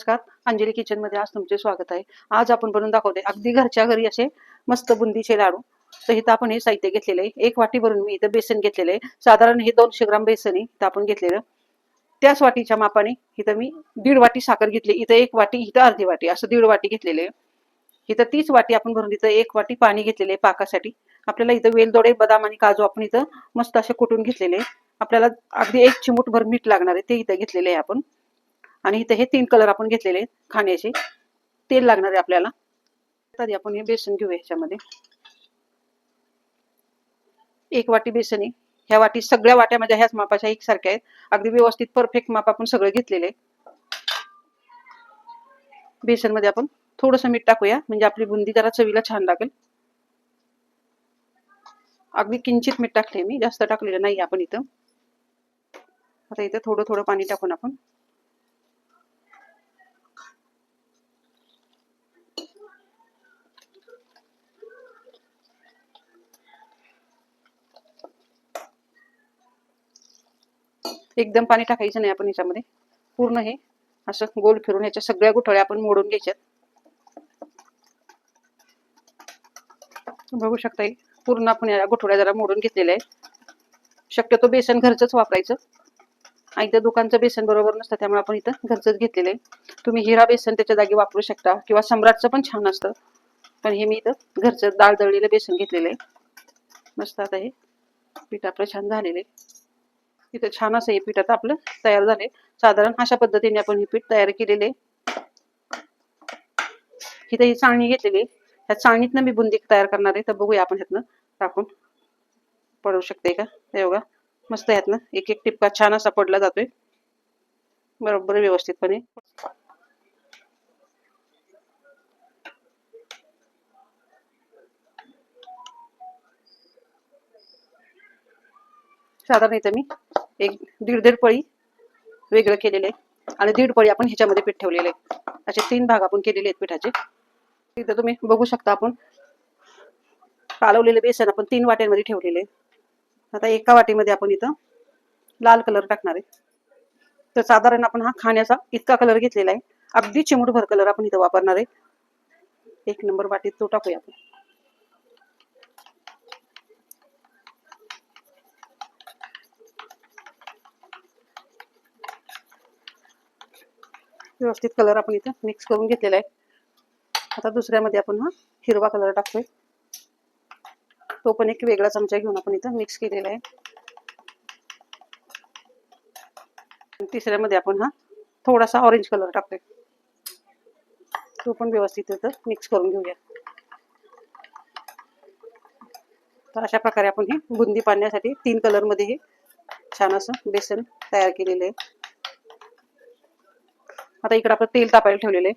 नमस्कार. अंजली किचनमध्ये आज तुमचे स्वागत आहे. आज आपण बनवून दाखवते अगदी घरच्या घरी असे मस्त बुंदीचे लाडू. तर इथं आपण हे साहित्य घेतलेलं आहे. एक वाटी भरून मी इथं बेसन घेतलेलं आहे. साधारण हे दोनशे ग्राम बेसन आहे इथं आपण घेतलेलं. त्याच वाटीच्या मापाने इथं मी दीड वाटी साखर घेतली. इथं एक वाटी इथं अर्धी वाटी असं दीड वाटी घेतलेले आहे. इथं तीच वाटी आपण भरून इथं एक वाटी पाणी घेतलेले आहे पाकासाठी. आपल्याला इथं वेलदोडे बदाम आणि काजू आपण इथं मस्त असे कुटून घेतलेले आपल्याला अगदी एक चिमूटभर मीठ लागणार आहे ते इथं घेतलेले आहे आपण. आणि इथे हे तीन कलर आपण घेतलेले आहेत खाण्याचे. तेल लागणार आहे आपल्याला. आधी आपण हे बेसन घेऊया ह्याच्यामध्ये. एक वाटी बेसन आहे. ह्या वाटी सगळ्या वाट्या माझ्या ह्याच मापाच्या एकसारख्या आहेत. अगदी व्यवस्थित परफेक्ट माप आपण सगळं घेतलेले बेसनमध्ये आपण थोडस मीठ टाकूया. म्हणजे आपली बुंदी जरा चवीला छान लागेल. अगदी किंचित मीठ टाकले मी. जास्त टाकलेलं नाही आपण इथं. आता इथं थोडं थोडं पाणी टाकून आपण एकदम पाणी टाकायचं नाही आपण याच्यामध्ये. पूर्ण हे असं गोल फिरून ह्याच्या सगळ्या गुठळ्या आपण मोडून घ्यायच्यात. बघू शकता पूर्ण आपण या गुठळ्या जरा मोडून घेतलेल्या आहेत. शक्यतो बेसन घरचंच वापरायचं. एकदा दुकानचं बेसन बरोबर नसतं त्यामुळे आपण इथं घरचंच घेतलेलं आहे. तुम्ही हिरा बेसन त्याच्या जागी वापरू शकता किंवा सम्राटचं पण छान असतं. पण हे मी इथं घरचं डाळ दळलेलं बेसन घेतलेलं आहे. मस्त आता हे पीठ आपलं छान झालेलं आहे. इथं छान असं हे पीठ आता आपलं तयार झाले साधारण अशा पद्धतीने आपण हे पीठ तयार केलेले इथे ही चाळणी घेतलेली आहे. ह्या चाळणीतनं मी बुंदी तयार करणार आहे. तर बघूया आपण ह्यातनं टाकून पडू शकते का? ते बघा मस्त ह्यातनं एक एक टिपका छान असा पडला जातोय. बरोबर व्यवस्थितपणे. साधारण इथं मी एक दीड दीड पळी वेगळं केलेलं आहे. आणि दीड पळी आपण ह्याच्यामध्ये पीठ ठेवलेले आहे. असे तीन भाग आपण केलेले आहेत पिठाचे. इथं तुम्ही बघू शकता आपण कालवलेले बेसन आपण तीन वाट्यांमध्ये ठेवलेले आहे. आता एका वाटीमध्ये आपण इथं लाल कलर टाकणार आहे. तर साधारण आपण हा खाण्याचा इतका कलर घेतलेला आहे. अगदी चिमूटभर कलर आपण इथं वापरणार आहे. एक नंबर वाटीत तो टाकूया आपण. व्यवस्थित कलर आपण इथं मिक्स करून घेतलेला आहे. आता दुसऱ्यामध्ये आपण हा हिरवा कलर टाकतोय. तो पण एक वेगळा चमचा घेऊन आपण इथं मिक्स केलेला आहे. तिसऱ्यामध्ये आपण हा थोडासा ऑरेंज कलर टाकतोय. तो पण व्यवस्थित इथं मिक्स करून घेऊया. तर अशा प्रकारे आपण हे बुंदी पाडण्यासाठी तीन कलरमध्ये हे छान असं बेसन तयार केलेलं आहे. आता इकडे आपण तेल तापायला ठेवलेलं आहे.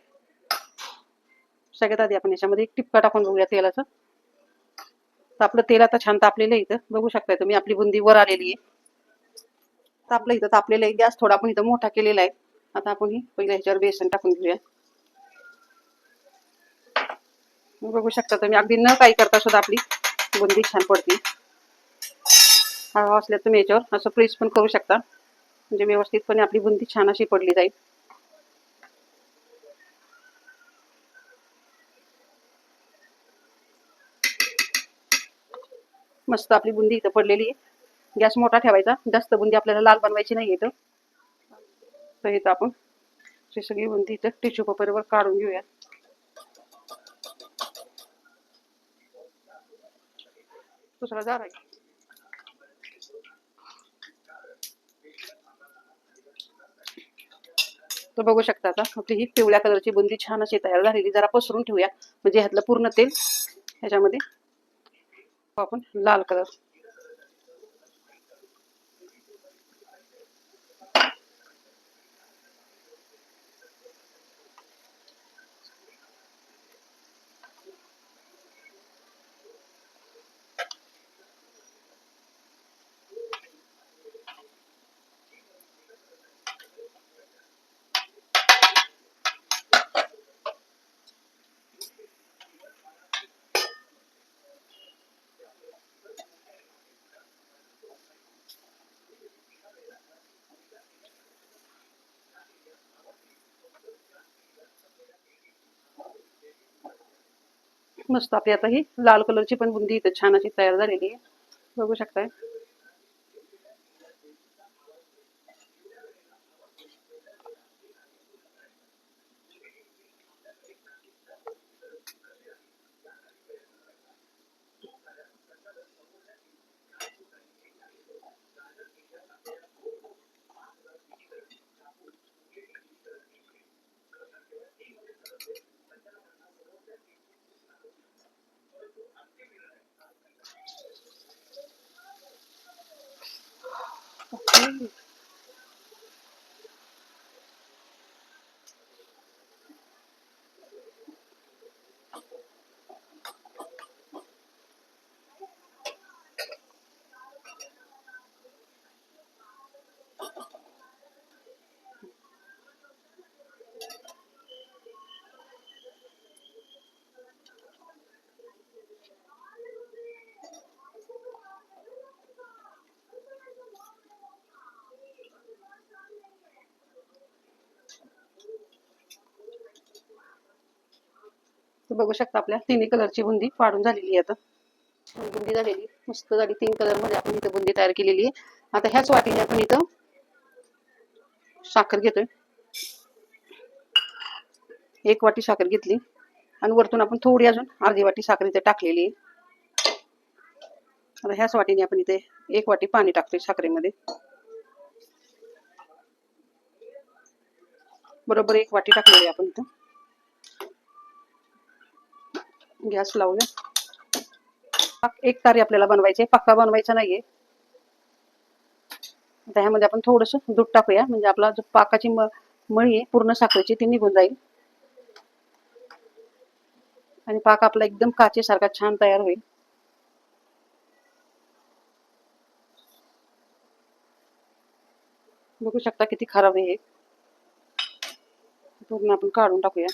सगळ्यात आधी आपण याच्यामध्ये एक टिपका टाकून बघूया तेलाचं. तर आपलं तेल आता छान तापलेलं आहे इथं. बघू शकताय तुम्ही आपली बुंदी वर आलेली आहे. तर आपलं इथं तापलेलं आहे. गॅस थोडा आपण इथं मोठा केलेला आहे. आता आपण ही पहिल्या ह्याच्यावर बेसन टाकून घेऊया. बघू शकता तुम्ही अगदी न काही करता सुद्धा आपली बुंदी छान पडते. हवा असल्या तुम्ही याच्यावर असं प्रेस पण करू शकता. म्हणजे व्यवस्थितपणे आपली बुंदी छान अशी पडली जाईल. मस्त आपली बुंदी इथं पडलेली आहे. गॅस मोठा ठेवायचा. जास्त बुंदी आपल्याला लाल बनवायची नाही इथं. तर इथं आपण ही सगळी बुंदी इथं टिश्यू पेपरवर काढून घेऊया दुसरा जार आहे. तो बघू शकता आता आपली ही पिवळ्या कलरची बुंदी छान अशी तयार झालेली. जरा पसरून ठेवूया. म्हणजे ह्यातलं पूर्ण तेल ह्याच्यामध्ये आपण लाल कलर. मस्त. आपली आता ही लाल कलरची पण बुंदी इथे छान अशी तयार झालेली आहे. बघू शकताय. बघू शकता आपल्या तिन्ही कलरची बुंदी पाडून झालेली आहे आता. बुंदी झालेली मस्त झाली. तीन कलरमध्ये आपण इथं बुंदी तयार केलेली आहे. आता ह्याच वाटीने आपण इथं साखर घेतोय. एक वाटी साखर घेतली. आणि वरतून आपण थोडी अजून अर्धी वाटी साखर इथे टाकलेली आहे. आता ह्याच वाटीने आपण इथे एक वाटी पाणी टाकतोय साखरेमध्ये. बरोबर एक वाटी टाकलेली आपण इथं. गॅस लावूया पाक एक तारी आपल्याला बनवायचे पक्का बनवायचा नाहीये. आता ह्यामध्ये आपण थोडस दूध टाकूया. म्हणजे आपला जो पाकाची मळी आहे पूर्ण साखरेची ती निघून जाईल. आणि पाक आपला एकदम काचेसारखा छान तयार होईल. बघू शकता किती खराब आहे पूर्ण आपण काढून टाकूया.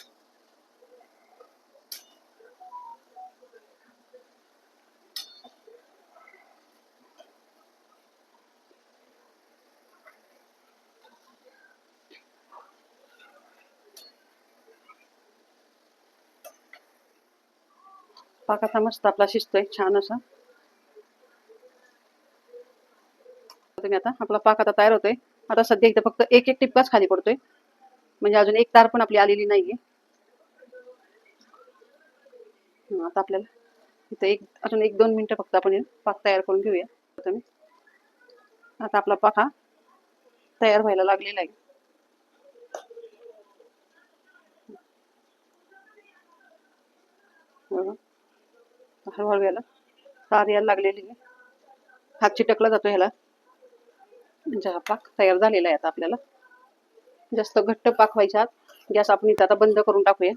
पाक आता मस्त आपला शिजतोय छान असा. तुम्ही आता आपला पाक आता तयार होतोय. आता सध्या इथं फक्त एक एक टिपकाच खाली पडतोय. म्हणजे अजून एक तार पण आपली आलेली नाहीये. आता आपल्याला इथं एक अजून एक दोन मिनिटं फक्त आपण पाक तयार करून घेऊया. तुम्ही आता आपला पाक हा तयार व्हायला लागलेला आहे. बघा. हळूहळू याला सार यायला लागलेली आहे हात चिटकला जातो ह्याला. म्हणजे हा पाक तयार झालेला आहे आता आपल्याला. जास्त घट्ट पाक व्हायच्या आत गॅस आपण इथं आता बंद करून टाकूया.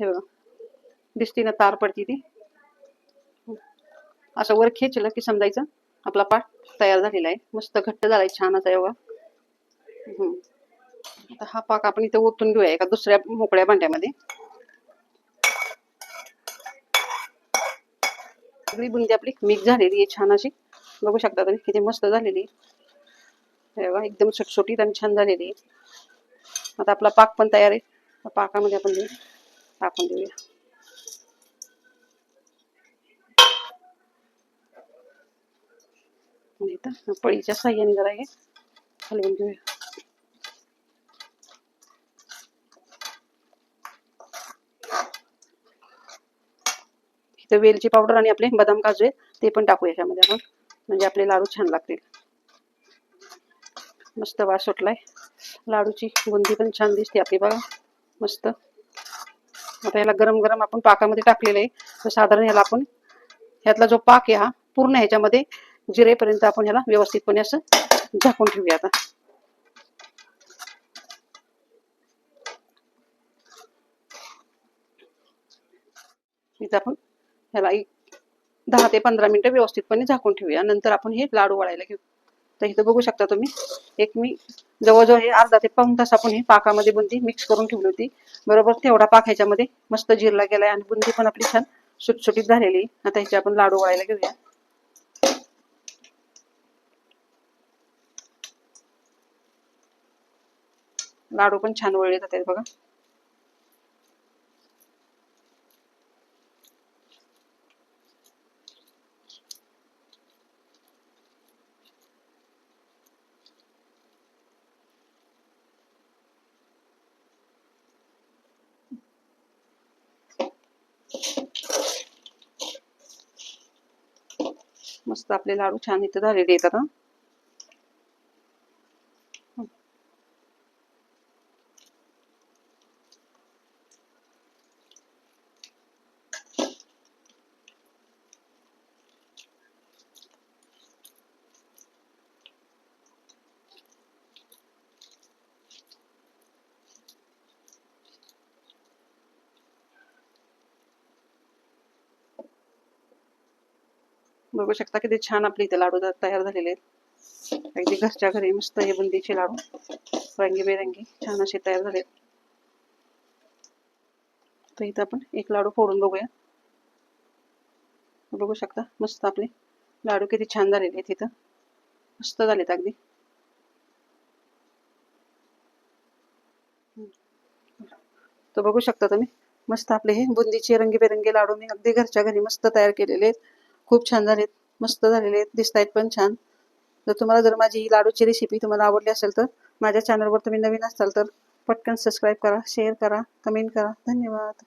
हे बघा. दिसती ना तार पडती ती. असं वर खेचलं की समजायचं. आपला पाठ तयार झालेला आहे. मस्त घट्ट झालाय. छान असा एवढा हम्म. आता हा पाक आपण इथे ओतून घेऊया एका दुसऱ्या मोकळ्या भांड्यामध्ये. सगळी बुंदी आपली मिक्स झालेली आहे छान अशी. बघू शकता तुम्ही किती मस्त झालेली एकदम सुटसुटीत आणि छान झालेली आहे. आता आपला पाक पण तयार आहे. पाकामध्ये आपण टाकून देऊया. पळीच्या साह्याने जरा हे हलवून घेऊया. इथं वेलची पावडर आणि आपले बदाम काजू ते पण टाकू याच्यामध्ये आपण. म्हणजे आपले लाडू छान लागतील. मस्त वास सुटलाय. लाडूची बुंदी पण छान दिसते आपली बघा. मस्त. आता याला गरम गरम आपण पाकामध्ये टाकलेलं आहे. तर साधारण ह्याला आपण ह्यातला जो पाक आहे हा पूर्ण ह्याच्यामध्ये जिरेपर्यंत आपण ह्याला व्यवस्थितपणे असं झाकून ठेवूया आता. इथं आपण ह्याला एक दहा ते पंधरा मिनिटं व्यवस्थितपणे झाकून ठेवूया. नंतर आपण हे लाडू वळायला घेऊ. तर इथं बघू शकता तुम्ही एक मी जवळजवळ हे अर्धा ते पाऊण तास आपण हे पाकामध्ये बुंदी मिक्स करून ठेवली होती. बरोबर तेवढा पाक ह्याच्यामध्ये मस्त जिरला गेलाय आणि बुंदी पण आपली छान सुटसुटीत झालेली आता ह्याचे आपण लाडू वळायला घेऊया. लाडू पण छान वळले जातात बघा. मस्त आपले लाडू छान इथं झालेले आहेत बघू शकता किती छान आपले इथे लाडू तयार झालेले आहेत. अगदी घरी मस्त हे बुंदीचे लाडू, रंगीबेरंगी, छान असे तयार झाले तर इथं आपण एक लाडू फोडून बघूया. बघू शकता, मस्त आपले लाडू किती छान इथं. मस्त अगदी. तर बघू शकता तुम्ही, मस्त आपले हे बुंदीचे रंगीबेरंगी लाडू मी अगदी घरच्या घरी मस्त तयार केलेले आहेत. खूप छान झालेत मस्त झालेले आहेत दिसत आहेत पण छान. जर तुम्हाला जर माझी ही लाडूची रेसिपी तुम्हाला आवडली असेल तर माझ्या चॅनलवर तुम्ही नवीन असाल तर पटकन सबस्क्राईब करा शेअर करा कमेंट करा. धन्यवाद.